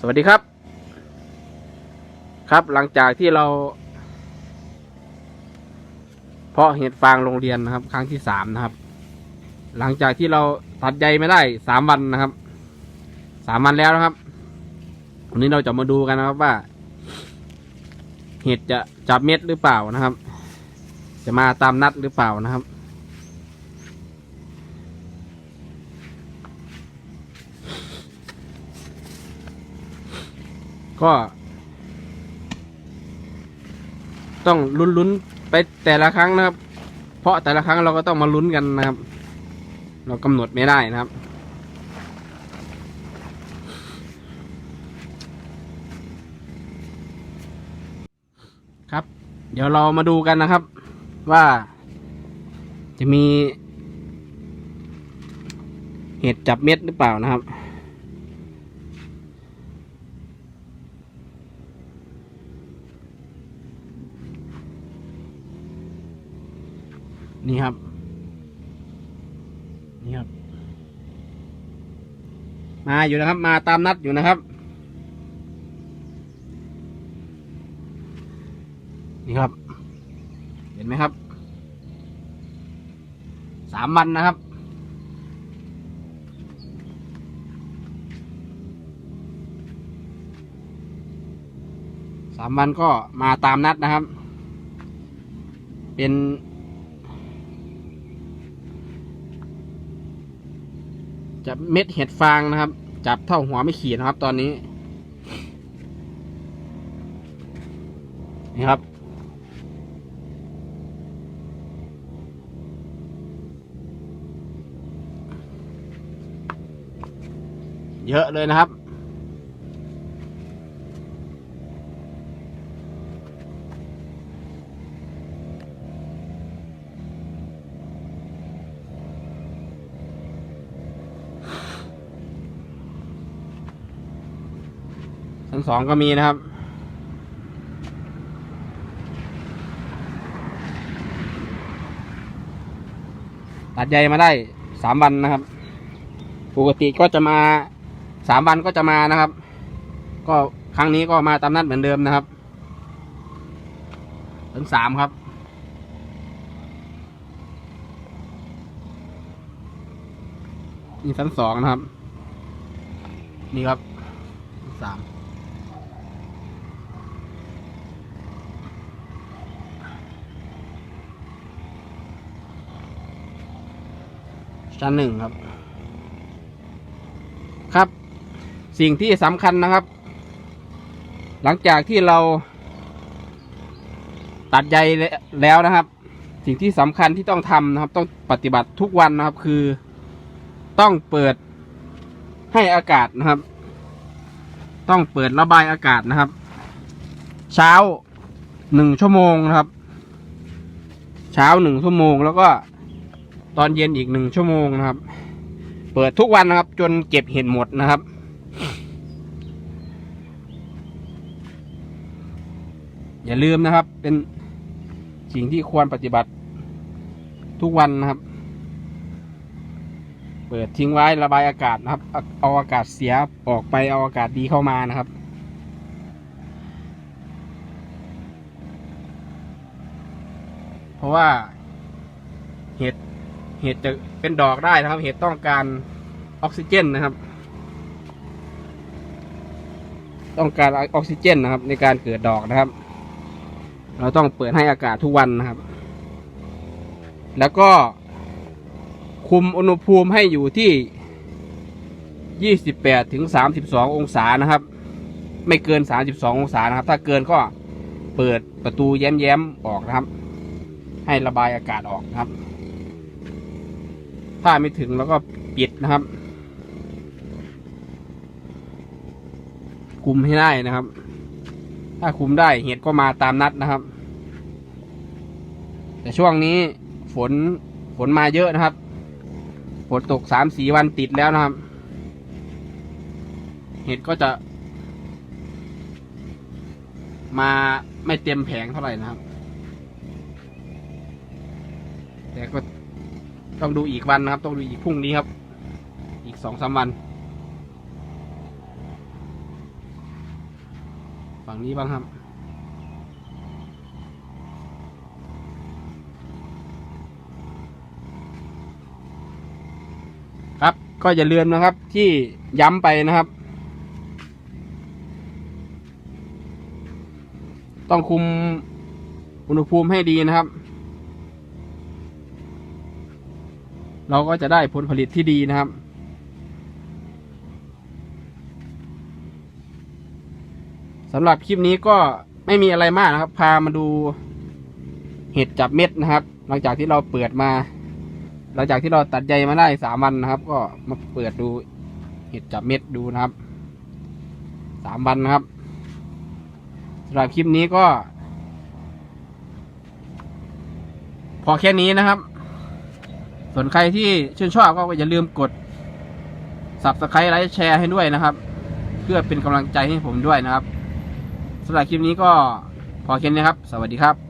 สวัสดีครับ ครับหลังจากที่เรา เพาะเห็ดฟางโรงเรียนนะครับ ครั้งที่สามนะครับ หลังจากที่เราตัดใยไม่ได้สามวันนะครับสามวันแล้วนะครับวันนี้เราจะมาดูกันนะครับว่า เห็ดจะจับเม็ดหรือเปล่านะครับ จะมาตามนัดหรือเปล่านะครับ ก็ ต้องลุ้นๆไปแต่ละครั้งนะครับ เพราะแต่ละครั้งเราก็ต้องมาลุ้นกันนะครับ เรากำหนดไม่ได้นะครับ ครับ เดี๋ยวเรามาดูกันนะครับ ว่าจะมี เห็ดจับเม็ดหรือเปล่านะครับ นี่ครับ นี่ครับ มาอยู่นะครับ มาตามนัดอยู่นะครับ นี่ครับ เห็นไหมครับ สามวันนะครับสามวันก็มาตามนัดนะครับ เป็น จับเม็ดเห็ดฟางนะครับ จับเท่าหัวไม่ขีดนะครับ ตอนนี้นี่ครับ เยอะเลยนะครับ ชั้นสองก็มีนะครับ ตัดใยมาได้สามวันนะครับ ปกติก็จะมาสามวันก็จะมานะครับ ก็ครั้งนี้ก็มาตามนัดเหมือนเดิมนะครับ ถึงสามครับนี่ชั้นสองนะครับ นี่ครับสาม ชั้นหนึ่งครับ ครับ สิ่งที่สำคัญนะครับ หลังจากที่เราตัดใยแล้วนะครับ สิ่งที่สำคัญที่ต้องทำนะครับ ต้องปฏิบัติทุกวันนะครับ คือต้องเปิดให้อากาศนะครับ ต้องเปิดระบายอากาศนะครับ เช้าหนึ่งชั่วโมงนะครับ เช้าหนึ่งชั่วโมงแล้วก็ ตอนเย็นอีกหนึ่งชั่วโมงนะครับ เปิดทุกวันนะครับ จนเก็บเห็ดหมดนะครับ อย่าลืมนะครับ เป็นสิ่งที่ควรปฏิบัติทุกวันนะครับ เปิดทิ้งไว้ระบายอากาศนะครับ เอาอากาศเสียออกไปเอาอากาศดีเข้ามานะครับเพราะว่าเห็ด เห็ดจะเป็นดอกได้นะครับ เห็ดต้องการออกซิเจนนะครับ ต้องการออกซิเจนนะครับ ในการเกิดดอกนะครับ เราต้องเปิดให้อากาศทุกวันนะครับ แล้วก็คุมอุณหภูมิให้อยู่ที่ 28ถึง32 องศานะครับ ไม่เกิน 32 องศานะครับ ถ้าเกินก็เปิดประตูแย้มๆออกนะครับ ให้ระบายอากาศออกนะครับ ถ้าไม่ถึงแล้วก็ปิดนะครับคุมให้ได้นะครับ ถ้าคุมได้เห็ดก็มาตามนัดนะครับ แต่ช่วงนี้ฝนฝนมาเยอะนะครับ ฝนตกสามสีวันติดแล้วนะครับ เห็ดก็จะ มาไม่เต็มแผงเท่าไหร่นะครับ แต่ก็ ต้องดูอีกวันนะครับ ต้องดูอีกพรุ่งนี้ครับ อีกสองสามวัน ฝั่งนี้บ้างครับ ครับก็อย่าลืมนะครับที่ย้ำไปนะครับ ต้องคุมอุณหภูมิให้ดีนะครับ เราก็จะได้ผลผลิตที่ดีนะครับ สำหรับคลิปนี้ก็ไม่มีอะไรมากนะครับ พามาดูเห็ดจับเม็ดนะครับ หลังจากที่เราเปิดมา หลังจากที่เราตัดใยมาได้สามวันนะครับ ก็มาเปิดดูเห็ดจับเม็ดดูนะครับสามวันนะครับสำหรับคลิปนี้ก็ พอแค่นี้นะครับ ส่วนใครที่ชื่นชอบก็อย่าลืมกด subscribe ไลค์แชร์ให้ด้วยนะครับ เพื่อเป็นกำลังใจให้ผมด้วยนะครับสำหรับคลิปนี้ก็พอแค่นี้ครับ สวัสดีครับ